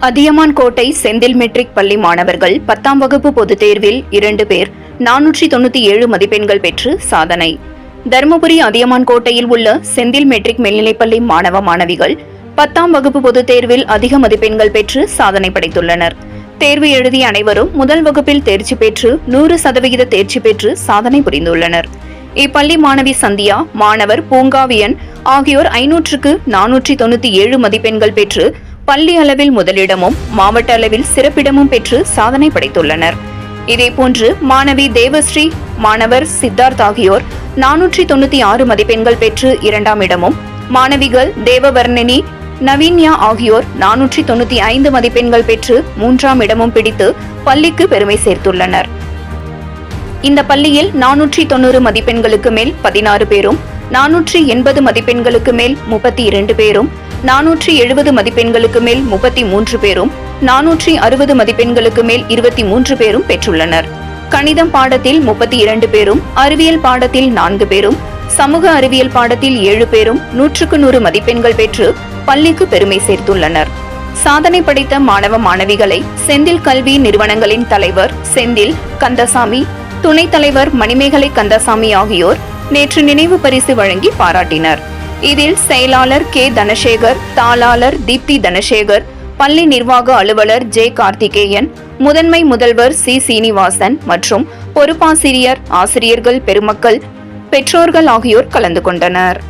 அதியமான் கோட்டை செந்தில் மெட்ரிக் பள்ளி மாணவர்கள் பத்தாம் வகுப்பு பொதுத் தேர்வில் இரண்டு பேர் நானூற்றி தொண்ணூத்தி ஏழு மதிப்பெண்கள் பெற்று சாதனை. தருமபுரி அதியமான் கோட்டையில் உள்ள செந்தில் மெட்ரிக் மேல்நிலைப்பள்ளி மாணவ மாணவிகள் பத்தாம் வகுப்பு பொதுத் தேர்வில் அதிக மதிப்பெண்கள் பெற்று சாதனை படைத்துள்ளனர். தேர்வு எழுதிய அனைவரும் முதல் வகுப்பில் தேர்ச்சி பெற்று நூறு சதவிகித தேர்ச்சி பெற்று சாதனை புரிந்துள்ளனர். இப்பள்ளி மாணவி சந்தியா மாணவர் பூங்காவியன் ஆகியோர் ஐநூற்றுக்கு நானூற்றி தொண்ணூத்தி ஏழு மதிப்பெண்கள் பெற்று பள்ளி அளவில் முதலிடமும் மாவட்ட அளவில் சிறப்பிடமும் பெற்று சாதனை படைத்துள்ளனர். இதேபோன்று மாணவி தேவஸ்ரீ மாணவர் சித்தார்த் ஆகியோர் நானூற்றி தொண்ணூத்தி ஆறு மதிப்பெண்கள் பெற்று இரண்டாம் இடமும் மாணவிகள் தேவவர்ணினி நவீன்யா ஆகியோர் நானூற்றி தொண்ணூத்தி ஐந்து மதிப்பெண்கள் பெற்று மூன்றாம் இடமும் பிடித்து பள்ளிக்கு பெருமை சேர்த்துள்ளனர். இந்த பள்ளியில் நானூற்றி தொண்ணூறு மதிப்பெண்களுக்கு மேல் பதினாறு பேரும் நானூற்றி எண்பது மதிப்பெண்களுக்கு மேல் முப்பத்தி இரண்டு பேரும் நானூற்றி எழுபது மதிப்பெண்களுக்கு மேல் முப்பத்தி மூன்று பேரும் நானூற்றி அறுபது மதிப்பெண்களுக்கு மேல் இருபத்தி மூன்று பேரும் பெற்றுள்ளனர். கணிதம் பாடத்தில் முப்பத்தி இரண்டு பேரும் அறிவியல் பாடத்தில் நான்கு பேரும் சமூக அறிவியல் பாடத்தில் ஏழு பேரும் நூற்றுக்கு நூறு மதிப்பெண்கள் பெற்று பள்ளிக்கு பெருமை சேர்த்துள்ளனர். சாதனை படைத்த மாணவ மாணவிகளை செந்தில் கல்வி நிறுவனங்களின் தலைவர் செந்தில் கந்தசாமி துணைத் தலைவர் மணிமேகலை கந்தசாமி ஆகியோர் நேற்று நினைவு பரிசு வழங்கி பாராட்டினர். இதில் செயலாளர் கே. தனசேகர் தாளாளர் தீப்தி தனசேகர் பள்ளி நிர்வாக அலுவலர் ஜே. கார்த்திகேயன் முதன்மை முதல்வர் சி. சீனிவாசன் மற்றும் பொறுப்பாசிரியர் ஆசிரியர்கள் பெருமக்கள் பெற்றோர்கள் ஆகியோர் கலந்து கொண்டனர்.